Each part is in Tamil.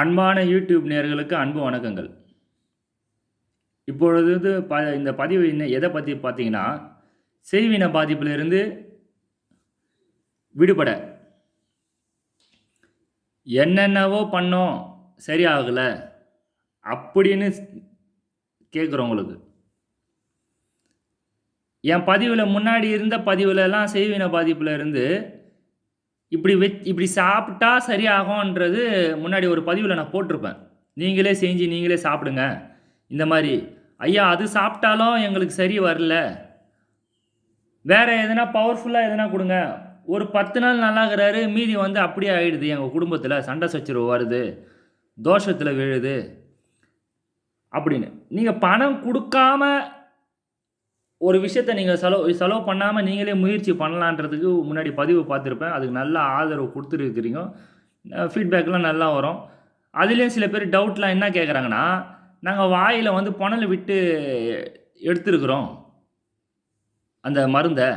அன்பான யூடியூப் நேர்களுக்கு அன்பு வணக்கங்கள். இப்பொழுது ப இந்த பதிவு என்ன எதை பற்றி பார்த்தீங்கன்னா செய்வின பாதிப்பிலிருந்து விடுபட. என்னென்னவோ பண்ணோம் சரியாகலை அப்படின்னு கேட்குறவங்களுக்கு என் பதிவில் முன்னாடி இருந்த பதிவுலலாம் செய்வின பாதிப்பில் இருந்து இப்படி வெ இப்படி சாப்பிட்டா சரியாகும்ன்றது முன்னாடி ஒரு பதிவில் நான் போட்டிருப்பேன். நீங்களே செஞ்சு நீங்களே சாப்பிடுங்க. இந்த மாதிரி ஐயா அது சாப்பிட்டாலும் எங்களுக்கு சரி வரல. வேறு எதனா பவர்ஃபுல்லாக எதனா கொடுங்க. ஒரு பத்து நாள் நல்லாகிறாரு மீதி வந்து அப்படியே ஆகிடுது எங்கள் குடும்பத்தில். சண்டை சச்சரவு வருது. தோஷத்தில் விழுது. அப்படின்னு. நீங்கள் பணம் கொடுக்காம ஒரு விஷயத்த நீங்கள் செலவு செலவு பண்ணாமல் நீங்களே முயற்சி பண்ணலான்றதுக்கு முன்னாடி பதிவு பார்த்துருப்பேன். அதுக்கு நல்ல ஆதரவு கொடுத்துருக்குறீங்க. ஃபீட்பேக்லாம் நல்லா வரும். அதுலேயும் சில பேர் டவுட்லாம் என்ன கேட்குறாங்கன்னா நாங்கள் வாயில் வந்து புனல் விட்டு எடுத்துருக்குறோம். அந்த மருந்தை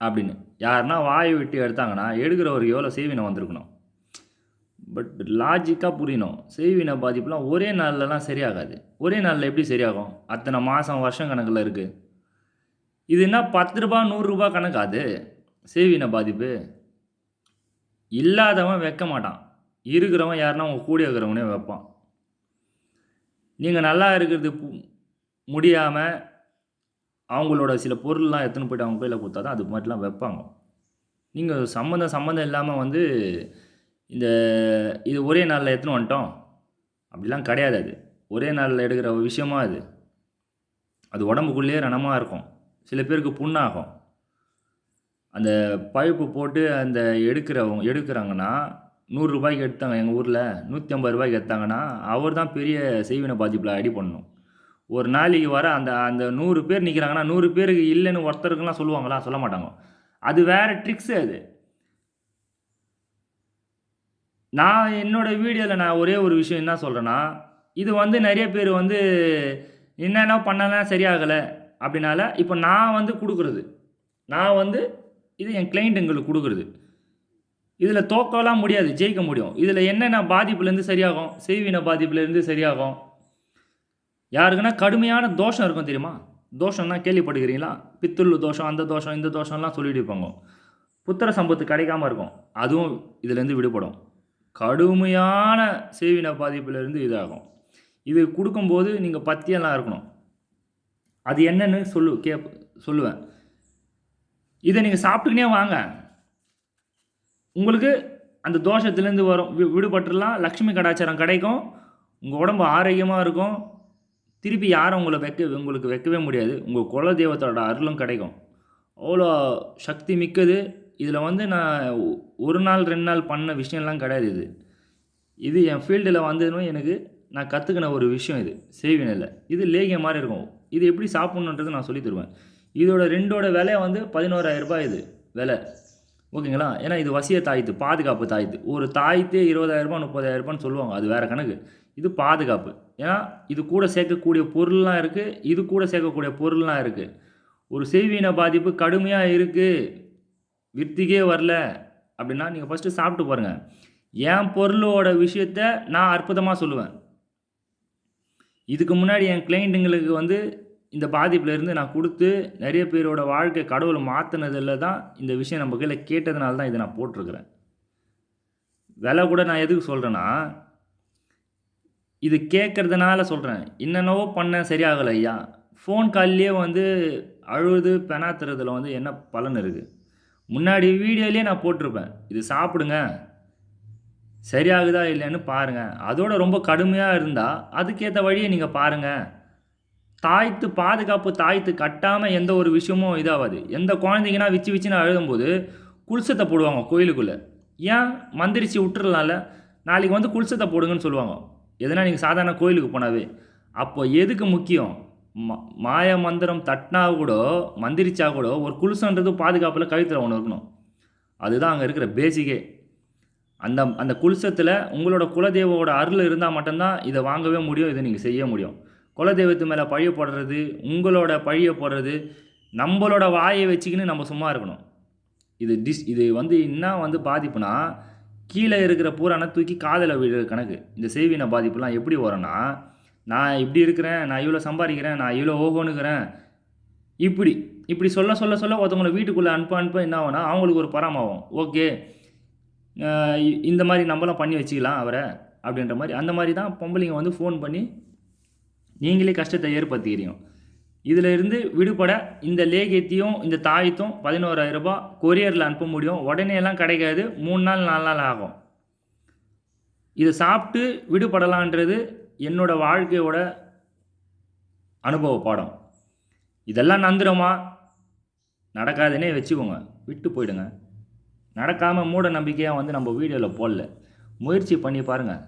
அப்படின்னு. யாருன்னா வாயை விட்டு எடுத்தாங்கன்னா எடுக்கிறவருக்கு எவ்வளோ சேவினை வந்திருக்கணும்? பட் லாஜிக்காக புரியணும். செய்வின பாதிப்புலாம் ஒரே நாள்லலாம் சரியாகாது. ஒரே நாளில் எப்படி சரியாகும்? அத்தனை மாதம் வருஷம் கணக்கில் இருக்குது இது என்ன பத்து ரூபா நூறுரூபா கணக்காது செய்வின பாதிப்பு. இல்லாதவன் வைக்க மாட்டான். இருக்கிறவன் யாருன்னா உங்கள் கூட இருக்கிறவனே வைப்பான். நீங்கள் நல்லா இருக்கிறது முடியாமல் அவங்களோட சில பொருள்லாம் எடுத்துன்னு போய்ட்டு அவங்க கையில் கொடுத்தா தான் அது மாதிரிலாம் வைப்பாங்க. நீங்கள் சம்மந்தம் சம்மந்தம் இல்லாமல் வந்து இந்த இது ஒரே நாளில் எடுத்துன்னு வந்துட்டோம்? அப்படிலாம் கிடையாது அது. ஒரே நாளில் எடுக்கிற விஷயமா அது. அது உடம்புக்குள்ளேயே ரணமாக இருக்கும். சில பேருக்கு புண்ணாகும். அந்த பைப்பு போட்டு அந்த எடுக்கிறவங்க எடுக்கிறாங்கன்னா நூறுரூபாய்க்கு எடுத்தாங்க எங்கள் ஊரில் நூற்றி ஐம்பது ரூபாய்க்கு எடுத்தாங்கன்னா அவர் தான் பெரிய செய்வினை பாதிப்பில் அடி பண்ணணும். ஒரு நாளைக்கு வர அந்த அந்த நூறு பேர் நிற்கிறாங்கன்னா நூறு பேருக்கு இல்லைன்னு ஒருத்தருக்குலாம் சொல்லுவாங்களா? சொல்ல மாட்டாங்க. அது வேறு ட்ரிக்ஸு அது. நான் என்னோட வீடியோவில் நான் ஒரே ஒரு விஷயம் என்ன சொல்கிறேன்னா இது வந்து நிறைய பேர் வந்து என்னென்ன பண்ணலாம் சரியாகலை அப்படின்னால இப்போ நான் வந்து கொடுக்குறது. நான் வந்து இது என் கிளைண்ட்டுங்களுக்கு கொடுக்குறது. இதில் தோக்கலாம் முடியாது ஜெயிக்க முடியும். இதில் என்னென்ன பாதிப்புலேருந்து சரியாகும்? செய்வின பாதிப்புலேருந்து சரியாகும். யாருக்குன்னா கடுமையான தோஷம் இருக்கும் தெரியுமா? தோஷம்னா கேள்விப்படுகிறீங்களா? பித்துள்ளு தோஷம் அந்த தோஷம் இந்த தோஷம்லாம் சொல்லிட்டு இருப்பாங்க. புத்திர சம்பத்து கிடைக்காம இருக்கும். அதுவும் இதுலேருந்து விடுபடும். கடுமையான சேவின பாதிப்பிலிருந்து இதாகும். இது கொடுக்கும்போது நீங்கள் பத்தியெல்லாம் இருக்கணும். அது என்னன்னு சொல்லு கே சொல்லுவேன். இதை நீங்கள் சாப்பிட்டுக்கினே வாங்க. உங்களுக்கு அந்த தோஷத்துலேருந்து வரும் வி விடுபட்டுலாம் லக்ஷ்மி கடாச்சாரம் கிடைக்கும். உங்கள் உடம்பு ஆரோக்கியமாக இருக்கும். திருப்பி யாரும் உங்களை வைக்க உங்களுக்கு வைக்கவே முடியாது. உங்கள் குல தெய்வத்தோட அருளும் கிடைக்கும். அவ்வளோ சக்தி மிக்கது. இதில் வந்து நான் ஒரு நாள் ரெண்டு நாள் பண்ண விஷயம்லாம் கிடையாது இது. இது என் ஃபீல்டில் வந்ததுன்னு எனக்கு நான் கற்றுக்கின ஒரு விஷயம் இது செய்வினில் இது லேகிய மாதிரி இருக்கும். இது எப்படி சாப்பிட்ணுன்றது நான் சொல்லி தருவேன். இதோட ரெண்டோட விலை வந்து பதினோராயிரம் ரூபாய் இது விலை. ஓகேங்களா? ஏன்னா இது வசிய தாய்த்து பாதுகாப்பு தாய்த்து. ஒரு தாய்த்தே இருபதாயிரரூபா முப்பதாயிரரூபான்னு சொல்லுவாங்க. அது வேறு கணக்கு. இது பாதுகாப்பு. ஏன்னா இது கூட சேர்க்கக்கூடிய பொருள்லாம் இருக்குது இது கூட சேர்க்கக்கூடிய பொருள்லாம் இருக்குது ஒரு செய்வின பாதிப்பு கடுமையாக இருக்குது விற்த்திக்கே வரல அப்படின்னா நீங்கள் ஃபஸ்ட்டு சாப்பிட்டு பாருங்கள் என் பொருளோட விஷயத்த நான் அற்புதமாக சொல்லுவேன். இதுக்கு முன்னாடி என் கிளைண்ட்டுங்களுக்கு வந்து இந்த பாதிப்புலேருந்து நான் கொடுத்து நிறைய பேரோட வாழ்க்கை கடவுள் மாற்றினதில் தான் இந்த விஷயம் நம்ம கையில் கேட்டதுனால தான் இதை நான் போட்டிருக்கிறேன். விலை கூட நான் எதுக்கு சொல்கிறேன்னா இது கேட்குறதுனால சொல்கிறேன் என்னென்னவோ பண்ண சரியாகலை ஐயா. ஃபோன் கால்லேயே வந்து அழுது பெணாத்துறதுல வந்து என்ன பலன் இருக்குது முன்னாடி வீடியோலேயே நான் போட்டிருப்பேன். இது சாப்பிடுங்க. சரியாகுதா இல்லைன்னு பாருங்கள் அதோட ரொம்ப கடுமையாக இருந்தால் அதுக்கேற்ற வழியை நீங்கள் பாருங்கள் தாய்த்து பாதுகாப்பு தாய்த்து கட்டாமல் எந்த ஒரு விஷயமும் இதாகாது எந்த குழந்தைங்கன்னா விச்சு விச்சுன்னு அழுகும்போது குல்சத்தை போடுவாங்க கோயிலுக்குள்ளே. ஏன்? மந்திரிச்சு விட்டுறலாம்ல. நாளைக்கு வந்து குல்சத்தை போடுங்கன்னு சொல்லுவாங்க. எதனா நீங்கள் சாதாரண கோயிலுக்கு போனாவே. அப்போ எதுக்கு முக்கியம்? மாய மந்திரம் தட்டினா கூட மந்திரிச்சா கூட ஒரு குலுசன்றது பாதுகாப்பில் கழுத்தில் ஒன்று இருக்கணும். அதுதான் அங்கே இருக்கிற பேசிக்கே அந்த அந்த குலுசத்தில் உங்களோட குலதெய்வோட அருள் இருந்தால் மட்டும்தான் இதை வாங்கவே முடியும் இதை நீங்கள் செய்ய முடியும். குலதெய்வத்து மேலே பழிய போடுறது உங்களோட பழிய போடுறது நம்மளோட வாயை வச்சுக்கின்னு நம்ம சும்மா இருக்கணும். இது டிஸ் இது வந்து என்ன வந்து பாதிப்புனா கீழே இருக்கிற பூரான தூக்கி காதில் விழுற கணக்கு. இந்த செய்வின பாதிப்புலாம் எப்படி வரும்னா நான் இப்படி இருக்கிறேன் நான் இவ்வளோ சம்பாதிக்கிறேன் நான் இவ்வளோ ஓகோனுக்கிறேன் இப்படி இப்படி சொல்ல சொல்ல சொல்ல ஒருத்தவங்களை வீட்டுக்குள்ளே அனுப்ப அனுப்ப என்ன ஆகும்னா அவங்களுக்கு ஒரு பராமாவும். ஓகே இந்த மாதிரி நம்மளாம் பண்ணி வச்சுக்கலாம் அவரை அப்படின்ற மாதிரி. அந்த மாதிரி தான் பொம்பளைங்க வந்து ஃபோன் பண்ணி நீங்களே கஷ்டத்தை ஏற்படுத்திக்கிறீங்க. இதில் இருந்து விடுபட இந்த லேகியத்தையும் இந்த தாயத்தும் பதினோராயிரம் ரூபாய் கொரியரில் அனுப்ப முடியும். உடனே எல்லாம் கிடைக்காது. மூணு நாள் நாலு நாள் ஆகும். இதை சாப்பிட்டு விடுபடலான்றது என்னோட வாழ்க்கையோட அனுபவ பாடம். இதெல்லாம் நந்துருமா? நடக்காதுன்னே வச்சுக்கோங்க. விட்டு போயிடுங்க. நடக்காமல் மூட நம்பிக்கையாக வந்து நம்ம வீடியோவில் போடல. முயற்சி பண்ணி பாருங்கள்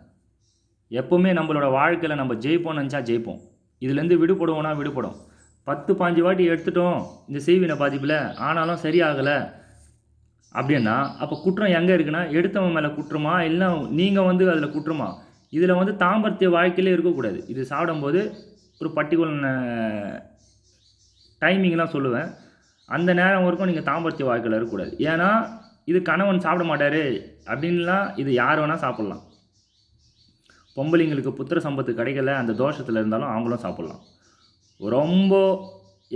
எப்போவுமே நம்மளோட வாழ்க்கையில் நம்ம ஜெயிப்போம் நினச்சா ஜெயிப்போம். இதுலேருந்து விடுபடுவோம்னா விடுபடும். பத்து பாஞ்சு வாட்டி எடுத்துட்டோம் இந்த செய்வினை பாதிப்பில் ஆனாலும் சரியாகலை அப்படின்னா அப்போ குற்றம் எங்கே இருக்குன்னா எடுத்தவன் மேலே குற்றமா? இல்லை நீங்கள் வந்து அதில் குற்றமா? இதில் வந்து தாம்பரத்திய வாழ்க்கையிலே இருக்கக்கூடாது. இது சாப்பிடும்போது ஒரு பர்டிகுலர் டைமிங்லாம் சொல்லுவேன். அந்த நேரம் வரைக்கும் நீங்கள் தாம்பரத்திய வாழ்க்கையில் இருக்கக்கூடாது. ஏன்னா இது கணவன் சாப்பிட மாட்டார் அப்படின்லாம் இது யார் வேணால் சாப்பிட்லாம். பொம்பளைங்களுக்கு புத்திர சம்பத்து கிடைக்கல அந்த தோஷத்தில் இருந்தாலும் அவங்களும் சாப்பிட்லாம். ரொம்ப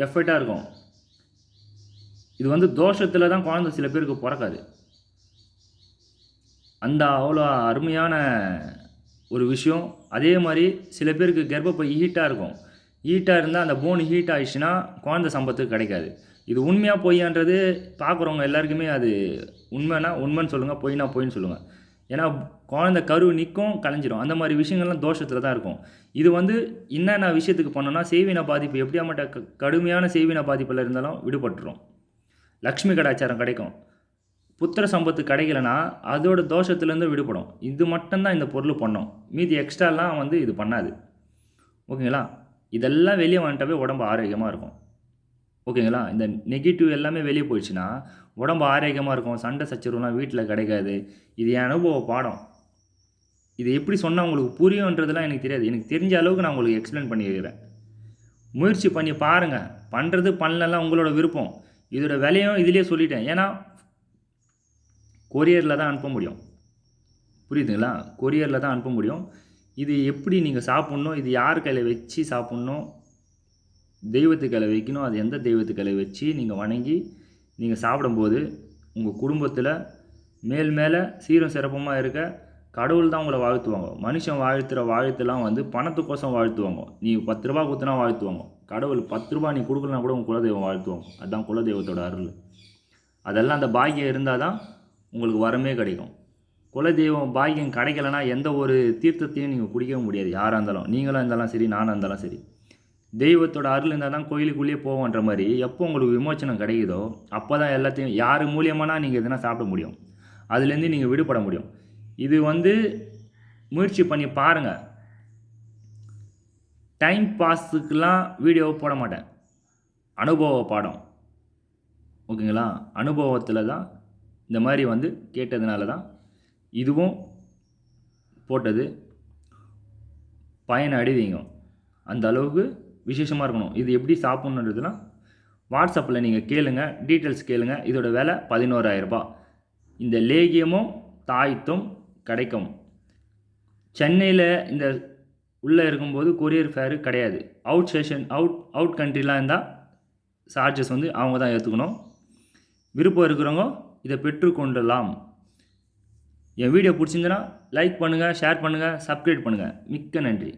எஃபர்ட்டாக இருக்கும். இது வந்து தோஷத்தில் தான் குழந்தை சில பேருக்கு பிறக்காது. அந்த அவ்வளோ அருமையான ஒரு விஷயம். அதே மாதிரி சில பேருக்கு கர்ப்பப்பை ஹீட்டாக இருக்கும். ஹீட்டாக இருந்தால் அந்த போன் ஹீட் ஆகிடுச்சுன்னா குழந்தை சம்பத்துக்கு கிடைக்காது. இது உண்மையாக பொய்யான்றது பார்க்குறவங்க எல்லாருக்குமே அது உண்மைனா உண்மைன்னு சொல்லுங்கள் பொய்னா பொய்ன்னு சொல்லுங்கள் ஏன்னா குழந்த கரு நிற்கும் கலைஞ்சிரும். அந்த மாதிரி விஷயங்கள்லாம் தோஷத்தில் தான் இருக்கும். இது வந்து என்னென்ன விஷயத்துக்கு பண்ணோன்னா செய்வின பாதிப்பு எப்படியாமட்ட கடுமையான செய்வின பாதிப்பில் இருந்தாலும் விடுபட்டுரும். லக்ஷ்மி கடாச்சாரம் கிடைக்கும். புத்திர சம்பத்து கிடைக்கலனா அதோட தோஷத்துலேருந்து விடுபடும். இது மட்டும்தான் இந்த பொருள் பண்ணோம். மீதி எக்ஸ்ட்ராலாம் வந்து இது பண்ணாது. ஓகேங்களா இதெல்லாம் வெளியே வந்துட்டாவே உடம்பு ஆரோக்கியமாக இருக்கும். ஓகேங்களா இந்த நெகட்டிவ் எல்லாமே வெளியே போயிடுச்சுன்னா உடம்பு ஆரோக்கியமாக இருக்கும். சண்டை சச்சரவுலாம் வீட்டில் கிடைக்காது. இது என் அனுபவ பாடம். இது எப்படி சொன்னால் உங்களுக்கு புரியுன்றதுலாம் எனக்கு தெரியாது. எனக்கு தெரிஞ்ச அளவுக்கு நான் உங்களுக்கு எக்ஸ்பிளைன் பண்ணியிருக்கிறேன் முயற்சி பண்ணி பாருங்கள் பண்ணுறது பண்ணலலாம் உங்களோட விருப்பம். இதோட விலையும் இதிலே சொல்லிட்டேன். ஏன்னா கொரியரில் தான் அனுப்ப முடியும். புரியுதுங்களா? கொரியரில் தான் அனுப்ப முடியும். இது எப்படி நீங்கள் சாப்பிட்ணும்? இது யார் கையில் வச்சு சாப்பிட்ணும்? தெய்வத்து கையில் வைக்கணும். அது எந்த தெய்வத்து கையில் வச்சு நீங்கள் வணங்கி நீங்கள் சாப்பிடும்போது உங்கள் குடும்பத்தில் மேல் மேலே சீரும் சிறப்புமாக இருக்க கடவுள் தான் உங்களை வாழ்த்துவாங்க. மனுஷன் வாழ்த்துகிற வாழ்த்துலாம் வந்து பணத்துக்கோசம் வாழ்த்துவாங்க. நீ பத்து ரூபா கொடுத்தனா வாழ்த்துவாங்க. கடவுள் பத்து ரூபா நீ கொடுக்கலனா கூட உங்கள் குலதெய்வம் வாழ்த்துவாங்க. அதுதான் குலதெய்வத்தோட அருள். அதெல்லாம் அந்த பாக்கியம் இருந்தால் தான் உங்களுக்கு வரமே கிடைக்கும். குலதெய்வம் பாக்கியம் கிடைக்கலனா எந்த ஒரு தீர்த்தத்தையும் நீங்கள் குடிக்க முடியாது. யாராக இருந்தாலும். நீங்களாக இருந்தாலும் சரி நானாக இருந்தாலும் சரி. தெய்வத்தோட அருள் இருந்தால் தான் கோயிலுக்குள்ளேயே போவோன்ற மாதிரி எப்போ உங்களுக்கு விமோச்சனம் கிடைக்குதோ அப்போ தான் எல்லாத்தையும் யார் மூலியமானா நீங்கள் எதுனா சாப்பிட முடியும். அதுலேருந்து நீங்கள் விடுபட முடியும். இது வந்து முயற்சி பண்ணி பாருங்கள் டைம் பாஸுக்கெலாம் வீடியோ போட மாட்டேன். அனுபவ பாடம். ஓகேங்களா? அனுபவத்தில் தான் இந்த மாதிரி வந்து கேட்டதுனால தான் இதுவும் போட்டது. பயன் அடைவீங்க அந்த அளவுக்கு விசேஷமாக இருக்கணும். இது எப்படி சாப்பிட்ணுன்றதுலாம் வாட்ஸ்அப்பில் நீங்கள் கேளுங்க டீட்டெயில்ஸ் கேளுங்க. இதோட விலை பதினோராயிரரூபா இந்த லேகியமும் தாய்த்தும் கிடைக்கும். சென்னையில் இந்த உள்ளே இருக்கும்போது கொரியர் ஃபேரு கிடையாது. அவுட் ஸ்டேஷன் அவுட் அவுட் கண்ட்ரிலாம் இருந்தால் சார்ஜஸ் வந்து அவங்க தான் ஏற்றுக்கணும் விருப்பம் இருக்கிறவங்க இதை பெற்றுக்கொள்ளலாம் என் வீடியோ பிடிச்சிருந்தனா லைக் பண்ணுங்கள் ஷேர் பண்ணுங்கள் சப்ஸ்கிரைப் பண்ணுங்கள் மிக்க நன்றி.